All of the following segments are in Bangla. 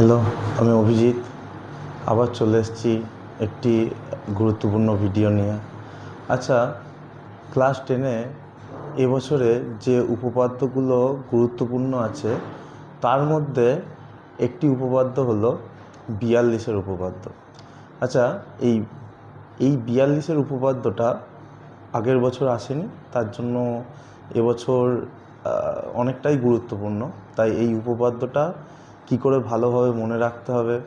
হ্যালো, আমি অভিজিৎ। আবার চলে এসেছি একটি গুরুত্বপূর্ণ ভিডিও নিয়ে। আচ্ছা ক্লাস টেনে এবছরে যে উপপাদ্যগুলো গুরুত্বপূর্ণ আছে, তার মধ্যে একটি উপপাদ্য হলো বিয়াল্লিশের উপপাদ্য। আচ্ছা এই এই বিয়াল্লিশের উপপাদ্যটা আগের বছর আসেনি, তার জন্য এবছর অনেকটাই গুরুত্বপূর্ণ। তাই এই উপপাদ্যটা কি করে ভালোভাবে মনে রাখতে হবে?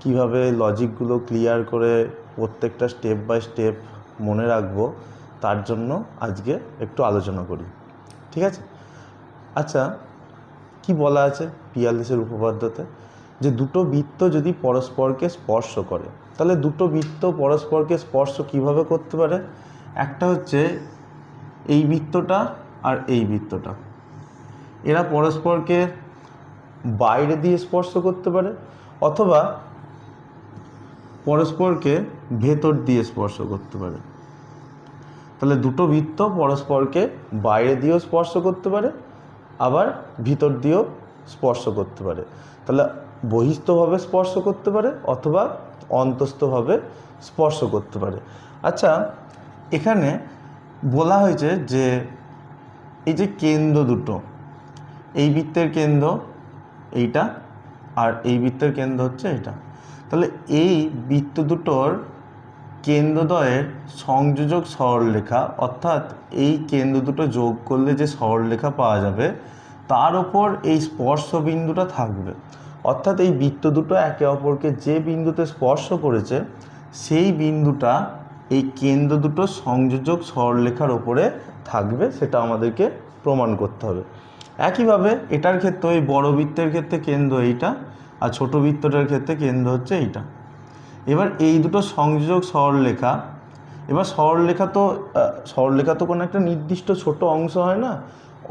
কীভাবে লজিকগুলো ক্লিয়ার করে প্রত্যেকটা স্টেপ বাই স্টেপ মনে রাখব? তার জন্য আজকে একটু আলোচনা করি। ঠিক আছে? আচ্ছা কি বলা আছে বিয়াল্লিশের উপপাদ্যতে? যে দুটো বৃত্ত যদি পরস্পরকে স্পর্শ করে, তাহলে দুটো বৃত্ত পরস্পরকে স্পর্শ কীভাবে করতে পারে? একটা হচ্ছে এই বৃত্তটা আর এই বৃত্তটা। এরা পরস্পরকে বাইরে দিয়ে স্পর্শ করতে পারে অথবা পরস্পরকে ভেতর দিয়ে স্পর্শ করতে পারে। তাহলে দুটো বৃত্ত পরস্পরকে বাইরে দিয়েও স্পর্শ করতে পারে, আবার ভিতর দিয়েও স্পর্শ করতে পারে। তাহলে বহিস্থভাবে স্পর্শ করতে পারে অথবা অন্তস্থভাবে স্পর্শ করতে পারে। আচ্ছা এখানে বলা হয়েছে যে এই যে কেন্দ্র দুটো, এই বৃত্তের কেন্দ্র এইটা আর এই বৃত্তের কেন্দ্র হচ্ছে এটা। তাহলে এই বৃত্ত দুটোর কেন্দ্রদ্বয়ের সংযোজক সরলরেখা, অর্থাৎ এই কেন্দ্র দুটো যোগ করলে যে সরলরেখা পাওয়া যাবে, তার ওপর এই স্পর্শ বিন্দুটা থাকবে। অর্থাৎ এই বৃত্ত দুটো একে অপরকে যে বিন্দুতে স্পর্শ করেছে, সেই বিন্দুটা এই কেন্দ্র দুটো সংযোজক সরলরেখার ওপরে থাকবে, সেটা আমাদেরকে প্রমাণ করতে হবে। একইভাবে এটার ক্ষেত্রে এই বড় বৃত্তের ক্ষেত্রে কেন্দ্র এইটা আর ছোট বৃত্তটার ক্ষেত্রে কেন্দ্র হচ্ছে এইটা। এবার এই দুটো সংযোজক সরলরেখা, এবার সরলরেখা তো সরলরেখা তো কোনো একটা নির্দিষ্ট ছোট অংশ হয় না,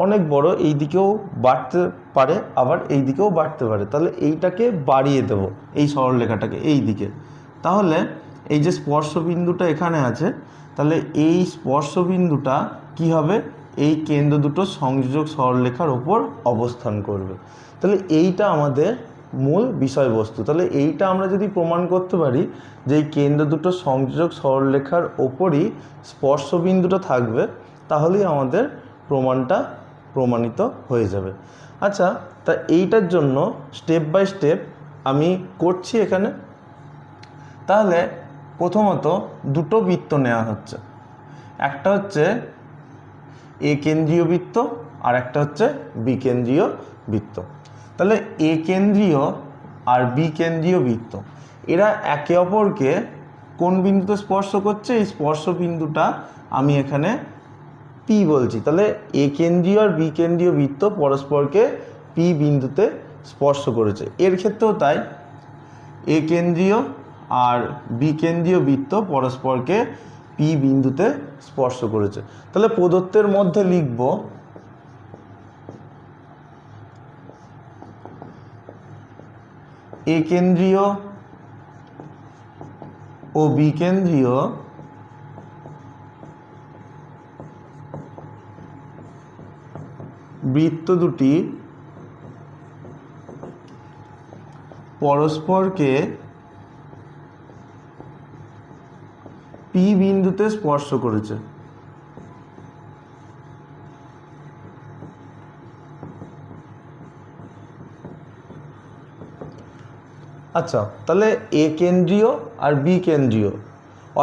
অনেক বড়, এই দিকেও বাড়তে পারে, আবার এই দিকেও বাড়তে পারে। তাহলে এইটাকে বাড়িয়ে দেব, এই সরলরেখাটাকে এই দিকে। তাহলে এই যে স্পর্শবিন্দুটা এখানে আছে, তাহলে এই স্পর্শবিন্দুটা কি হবে? এই কেন্দ্র দুটো সংযোজক সরলরেখার ওপর অবস্থান করবে। তাহলে এইটা আমাদের মূল বিষয়বস্তু। তাহলে এইটা আমরা যদি প্রমাণ করতে পারি যে এই কেন্দ্র দুটো সংযোজক সরলরেখার ওপরই স্পর্শবিন্দুটা থাকবে, তাহলেই আমাদের প্রমাণটা প্রমাণিত হয়ে যাবে। আচ্ছা তা এইটার জন্য স্টেপ বাই স্টেপ আমি করছি এখানে। তাহলে প্রথমত দুটো বৃত্ত নেওয়া হচ্ছে। একটা হচ্ছে এ কেন্দ্রীয় বৃত্ত আর একটা হচ্ছে বি কেন্দ্রীয় বৃত্ত। তাহলে এ কেন্দ্রীয় আর বি কেন্দ্রীয় বৃত্ত, এরা একে অপরকে কোন বিন্দুতে স্পর্শ করছে? এই স্পর্শ বিন্দুটা আমি এখানে পি বলছি। তাহলে এ কেন্দ্রীয় আর বি কেন্দ্রীয় বৃত্ত পরস্পরকে পি বিন্দুতে স্পর্শ করেছে। এর ক্ষেত্রেও তাই। এ কেন্দ্রীয় আর বি কেন্দ্রীয় বৃত্ত পরস্পরকে পি বিন্দুতে স্পর্শ করেছে। তাহলে প্রদত্তের মধ্যে লিখব এ কেন্দ্রীয় ও বিকেন্দ্রীয় বৃত্ত দুটি পরস্পরকে পি বিন্দুতে স্পর্শ করেছে। আচ্ছা তাহলে এ কেন্দ্রীয় আর বি কেন্দ্রীয়।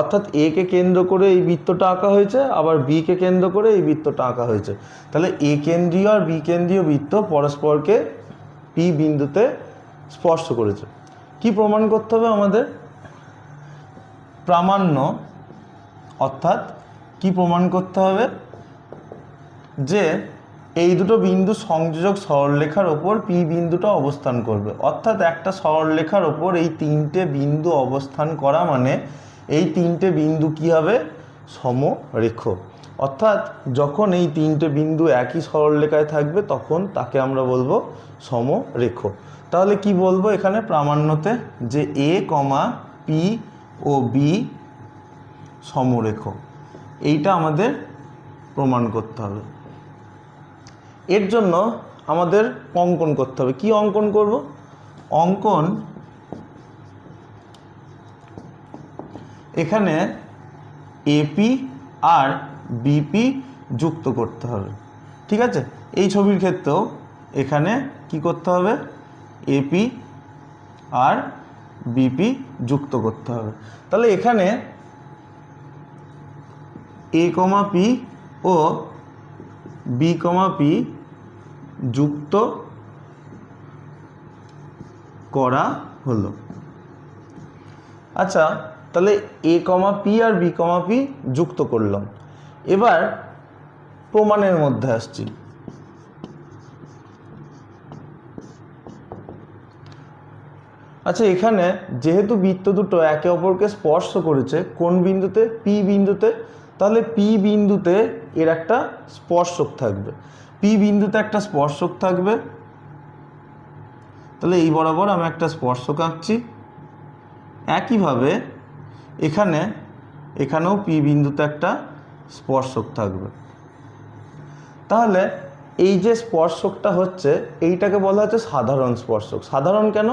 অর্থাৎ এ কে কেন্দ্র করে এই বৃত্তটা আঁকা হয়েছে, আবার বি কে কেন্দ্র করে এই বৃত্তটা আঁকা হয়েছে। তাহলে এ কেন্দ্রীয় আর বি কেন্দ্রীয় বৃত্ত পরস্পরকে পি বিন্দুতে স্পর্শ করেছে। কি প্রমাণ করতে হবে আমাদের? প্রামাণ্য অর্থাৎ কি প্রমাণ করতে হবে? যে এই দুটো বিন্দু সংযোজক সরলরেখার ওপর পি বিন্দুটা অবস্থান করবে। অর্থাৎ একটা সরলরেখার ওপর এই তিনটে বিন্দু অবস্থান করা মানে এই তিনটে বিন্দু কি হবে? সমরেখ। অর্থাৎ যখন এই তিনটে বিন্দু একই সরলরেখায় থাকবে, তখন তাকে আমরা বলব সমরেখ। তাহলে কি বলব এখানে? প্রামাণ্যতে যে এ কমা পি ও বি সমরেখ এইটা আমাদের প্রমাণ করতে হবে। এর জন্য আমাদের অঙ্কন করতে হবে। কি অঙ্কন করব? অঙ্কন এখানে এপি আর বিপি যুক্ত করতে হবে। ঠিক আছে? এই ছবির ক্ষেত্রেও এখানে কি করতে হবে? এপি আর বিপি যুক্ত করতে হবে। তাহলে এখানে এ কমা পি ও বি কমা পি যুক্ত করা হলো। আচ্ছা তাহলে এ কমা পি আর বি কমা পি যুক্ত করলাম। এবার প্রমাণের মধ্যে আসছি। আচ্ছা এখানে যেহেতু বৃত্ত দুটো একে অপরকে স্পর্শ করেছে, কোন বিন্দুতে? পি বিন্দুতে। তাহলে পি বিন্দুতে এর একটা স্পর্শক থাকবে। পি বিন্দুতে একটা স্পর্শক থাকবে। তাহলে এই বরাবর আমি একটা স্পর্শক আঁকছি। একইভাবে এখানে, এখানেও পি বিন্দুতে একটা স্পর্শক থাকবে। তাহলে এই যে স্পর্শকটা হচ্ছে, এইটাকে বলা হচ্ছে সাধারণ স্পর্শক। সাধারণ কেন?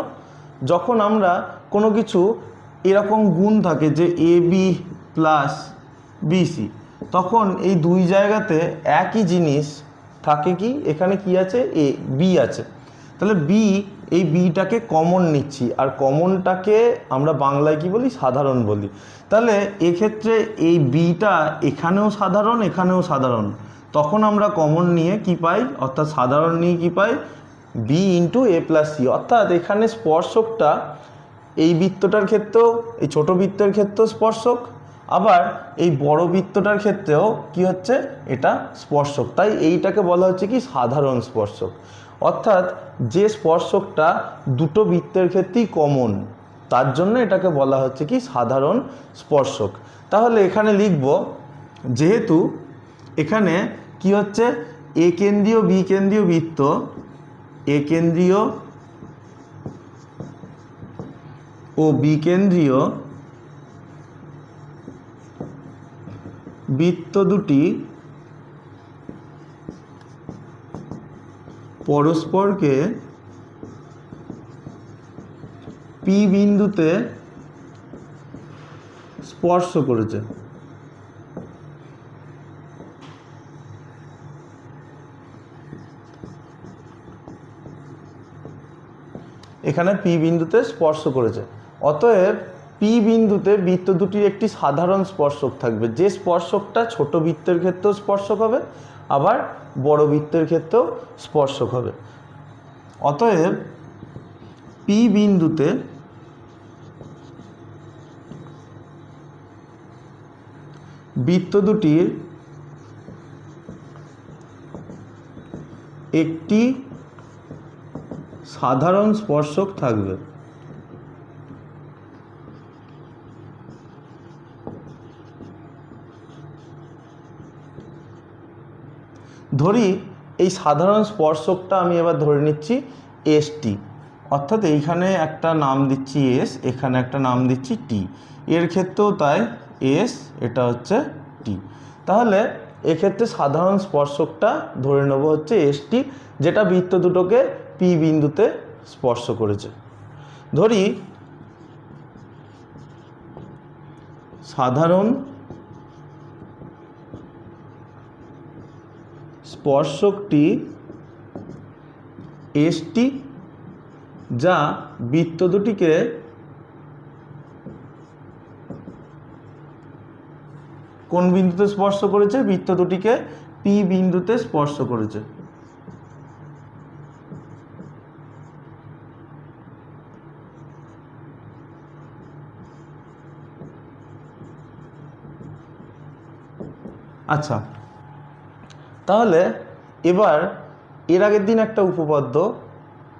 যখন আমরা কোনো কিছু এরকম গুণ থাকে যে এ বি প্লাস বিসি তখন এই দুই জায়গাতে একই জিনিস থাকে কি? এখানে কি আছে? এ বি আছে। তাহলে বি এই বিটাকে কমন নিচ্ছি। আর কমনটাকে আমরা বাংলায় কি বলি? সাধারণ বলি। তাহলে এক্ষেত্রে এই বিটা এখানেও সাধারণ এখানেও সাধারণ। তখন আমরা কমন নিয়ে কি পাই? অর্থাৎ সাধারণ নিয়ে কি পাই? B into A plus C অর্থাৎ এখানে স্পর্শকটা এই বৃত্তটার ক্ষেত্রেও, এই ছোট বৃত্তের ক্ষেত্রেও স্পর্শক। আবার এই বড় বৃত্তটার ক্ষেত্রেও কি হচ্ছে? এটা স্পর্শক। তাই এইটাকে বলা হচ্ছে কি? সাধারণ স্পর্শক। অর্থাৎ যে স্পর্শকটা দুটো বৃত্তের ক্ষেত্রেই কমন তার জন্য এটাকে বলা হচ্ছে কি? সাধারণ স্পর্শক। তাহলে এখানে লিখব, যেহেতু এখানে কি হচ্ছে? এ কেন্দ্রীয়, বি কেন্দ্রীয় বৃত্ত, এ কেন্দ্রীয় ও বি বৃত্ত দুটি পরস্পরকে পি বিন্দুতে স্পর্শ করেছে। এখানে পি বিন্দুতে স্পর্শ করেছে। অতএব পি বিন্দুতে বৃত্ত দুটির একটি সাধারণ স্পর্শক থাকবে। যে স্পর্শকটা ছোট বৃত্তের ক্ষেত্রেও স্পর্শক হবে, আবার বড় বৃত্তের ক্ষেত্রেও স্পর্শক হবে। অতএব পি বিন্দুতে বৃত্ত দুটির একটি সাধারণ স্পর্শক থাকবে। ধরি এই সাধারণ স্পর্শকটা আমি এবার ধরে নিচ্ছি এসটি অর্থাৎ এইখানে একটা নাম দিচ্ছি এস এখানে একটা নাম দিচ্ছি টি এর ক্ষেত্রেও তাই এস এটা হচ্ছে টি তাহলে এক্ষেত্রে সাধারণ স্পর্শকটা ধরে নেব হচ্ছে এসটি যেটা বৃত্ত দুটোকে পি বিন্দুতে স্পর্শ করেছে। ধরি সাধারণ স্পর্শকটি এসটি, যা বৃত্ত দুটিকে কোন বিন্দুতে স্পর্শ করেছে? বৃত্ত দুটিকে পি বিন্দুতে স্পর্শ করেছে। আচ্ছা তাহলে এবার এর আগের দিন একটা উপপাদ্য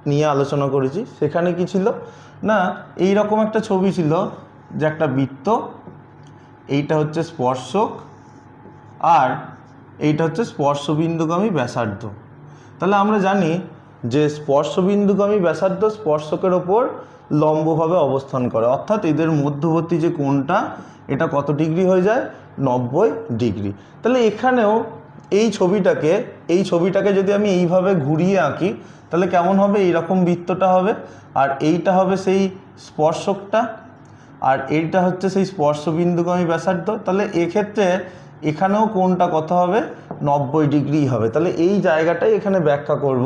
নিয়ে আলোচনা করেছি। সেখানে কি ছিল? না এই রকম একটা ছবি ছিল যে একটা বৃত্ত, এইটা হচ্ছে স্পর্শক আর এইটা হচ্ছে স্পর্শবিন্দুগামী ব্যাসার্ধ। তাহলে আমরা জানি যে স্পর্শবিন্দুগামী ব্যাসার্ধ স্পর্শকের ওপর লম্বভাবে অবস্থান করে। অর্থাৎ এদের মধ্যবর্তী যে কোণটা, এটা কত ডিগ্রি হয়ে যায়? নব্বই ডিগ্রি। তাহলে এখানেও এই ছবিটাকে এই ছবিটাকে যদি আমি এইভাবে ঘুরিয়ে আঁকি, তাহলে কেমন হবে? এইরকম বৃত্তটা হবে। আর এইটা হবে সেই স্পর্শকটা। আর এইটা হচ্ছে সেই স্পর্শবিন্দুগামী ব্যাসার্ধ। তাহলে এক্ষেত্রে এখানেও কোনটা কত হবে? নব্বই ডিগ্রি হবে। তাহলে এই জায়গাটাই এখানে ব্যাখ্যা করব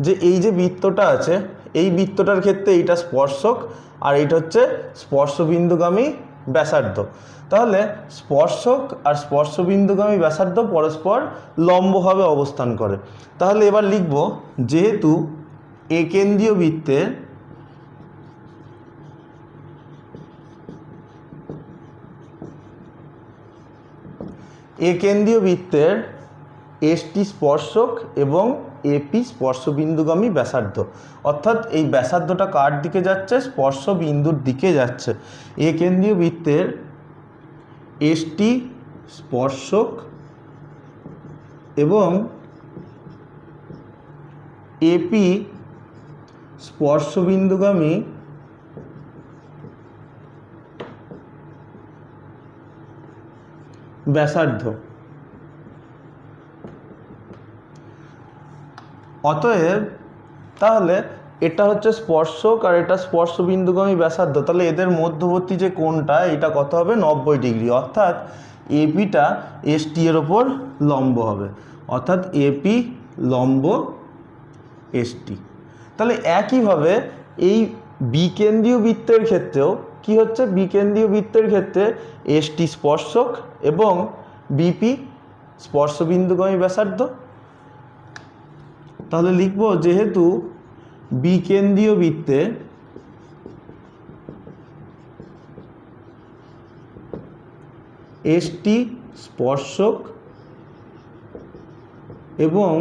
যে এই যে বৃত্তটা আছে, এই বৃত্তটার ক্ষেত্রে এইটা স্পর্শক, আর এইটা হচ্ছে স্পর্শবিন্দুগামী ব্যাসার্ধ। তাহলে স্পর্শক আর স্পর্শবিন্দুগামী ব্যাসার্ধ পরস্পর লম্বভাবে অবস্থান করে। তাহলে এবার লিখব, যেহেতু একেন্দ্রীয় বৃত্তের একেন্দ্রীয় বৃত্তের এসটি স্পর্শক এবং এপি স্পর্শবিন্দুগামী ব্যাসার্ধ। অর্থাৎ এই ব্যাসার্ধটা কার দিকে যাচ্ছে? স্পর্শ বিন্দুর দিকে যাচ্ছে। এ কেন্দ্রীয় বৃত্তের এসটি স্পর্শক এবং এপি স্পর্শবিন্দুগামী ব্যাসার্ধ। অতএব তাহলে এটা হচ্ছে স্পর্শক আর এটা স্পর্শ বিন্দুগামী ব্যাসার্ধ। তাহলে এদের মধ্যবর্তী যে কোণটা, এটা কত হবে? নব্বই ডিগ্রি। অর্থাৎ এপিটা এসটি এর ওপর লম্ব হবে। অর্থাৎ এপি লম্ব এসটি তাহলে একইভাবে এই বিকেন্দ্রীয় বৃত্তের ক্ষেত্রেও কি হচ্ছে? বিকেন্দ্রীয় বৃত্তের ক্ষেত্রে এসটি স্পর্শক এবং বিপি স্পর্শবিন্দুগামী ব্যাসার্ধ। তাহলে লিখব যেহেতু বিকেন্দ্রীয় বৃত্তে এসটি স্পর্শক এবং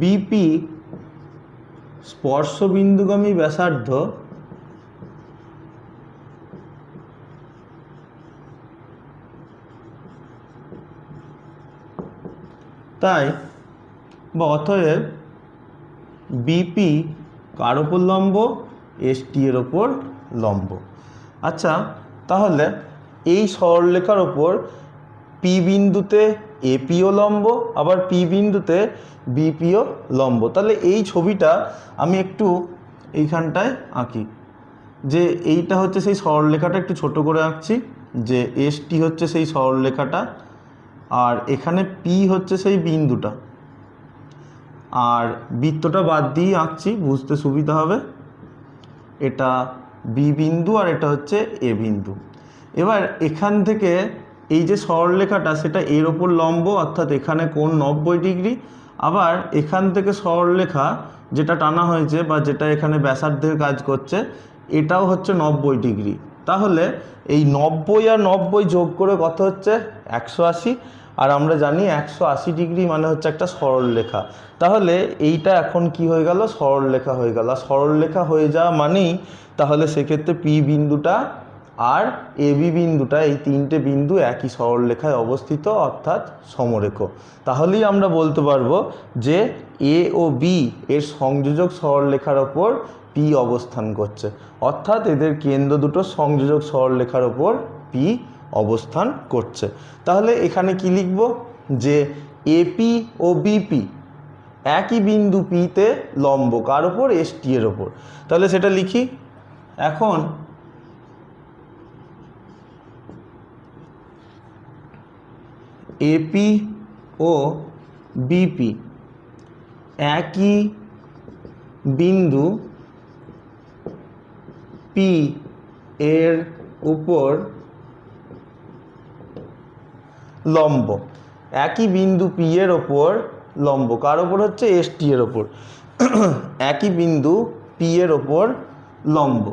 বিপি স্পর্শবিন্দুগামী ব্যাসার্ধ তাই বা অতএব বিপি কার ওপর লম্ব? এসটি এর ওপর লম্ব। আচ্ছা তাহলে এই সরলরেখার ওপর পি বিন্দুতে এপিও লম্ব, আবার পি বিন্দুতে বিপিও লম্ব। তাহলে এই ছবিটা আমি একটু এইখানটায় আঁকি। যে এইটা হচ্ছে সেই সরলরেখাটা একটু ছোট করে আঁকছি, যে এসটি হচ্ছে সেই সরলরেখাটা, আর এখানে পি হচ্ছে সেই বিন্দুটা। আর বৃত্তটা বাদ দিয়ে আঁকছি, বুঝতে সুবিধা হবে। এটা বি বিন্দু আর এটা হচ্ছে এ বিন্দু। এবার এখান থেকে এই যে সরলরেখাটা, সেটা এর ওপর লম্ব, অর্থাৎ এখানে কোণ নব্বই ডিগ্রি। আবার এখান থেকে সরলরেখা যেটা টানা হয়েছে বা যেটা এখানে ব্যাসার্ধের কাজ করছে, এটাও হচ্ছে নব্বই ডিগ্রি। তাহলে এই নব্বই আর নব্বই যোগ করে কত হচ্ছে? একশো আশি। আর আমরা জানি একশো আশি ডিগ্রি মানে হচ্ছে একটা সরলরেখা তাহলে এইটা এখন কি হয়ে গেল? সরলরেখা হয়ে গেল। আর সরলরেখা হয়ে যাওয়া মানেই তাহলে সেক্ষেত্রে পি বিন্দুটা আর এবি বিন্দুটা, এই তিনটে বিন্দু একই সরলরেখায় অবস্থিত, অর্থাৎ সমরেখ। তাহলেই আমরা বলতে পারব যে এ ও বি এর সংযোজক সরলরেখার ওপর পি অবস্থান করছে। অর্থাৎ এদের কেন্দ্র দুটো সংযোজক সরলরেখার ওপর পি অবস্থান করছে। তাহলে এখানে কি লিখব? যে এপি ও বিপি একই বিন্দু পিতে লম্ব। কার ওপর এস টি এর ওপর তাহলে সেটা লিখি। এখন এপি ও বিপি একই বিন্দু পি এর উপর লম্ব। একই বিন্দু পি এর ওপর লম্ব। কার ওপর হচ্ছে? এস টি এর ওপর। একই বিন্দু পি এর ওপর লম্ব।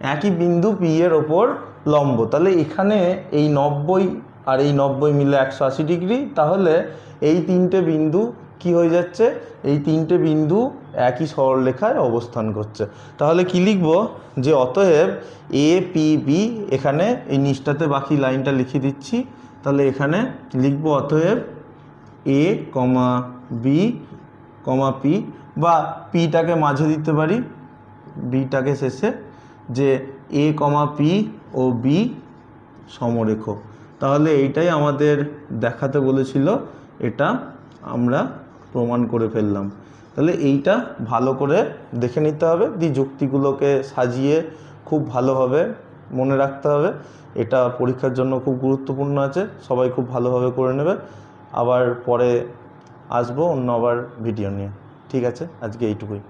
একই বিন্দু পি এর ওপর লম্ব। তাহলে এখানে এই নব্বই আর এই নব্বই মিলে একশো আশি ডিগ্রি। তাহলে এই তিনটে বিন্দু কি হয়ে যাচ্ছে? এই তিনটে বিন্দু একই সরলরেখায় অবস্থান করছে। তাহলে কি লিখব? যে অতএব এ পি বি এখানে এই নিচটাতে বাকি লাইনটা লিখে দিচ্ছি। তাহলে এখানে লিখব অতএব এ কমা বি কমা পি বা পিটাকে মাঝে দিতে পারি। বিটাকে শেষে যে এ কমা পি ও বি সমরেখ। তাহলে এইটাই আমাদের দেখাতে বলেছিল। এটা আমরা প্রমাণ করে ফেললাম। তাহলে এইটা ভালো করে দেখে নিতে হবে। দিয়ে যুক্তিগুলোকে সাজিয়ে খুব ভালোভাবে মনে রাখতে হবে। এটা পরীক্ষার জন্য খুব গুরুত্বপূর্ণ আছে। সবাই খুব ভালোভাবে করে নেবে। আবার পরে আসব অন্য আবার ভিডিও নিয়ে। ঠিক আছে? আজকে এইটুকুই।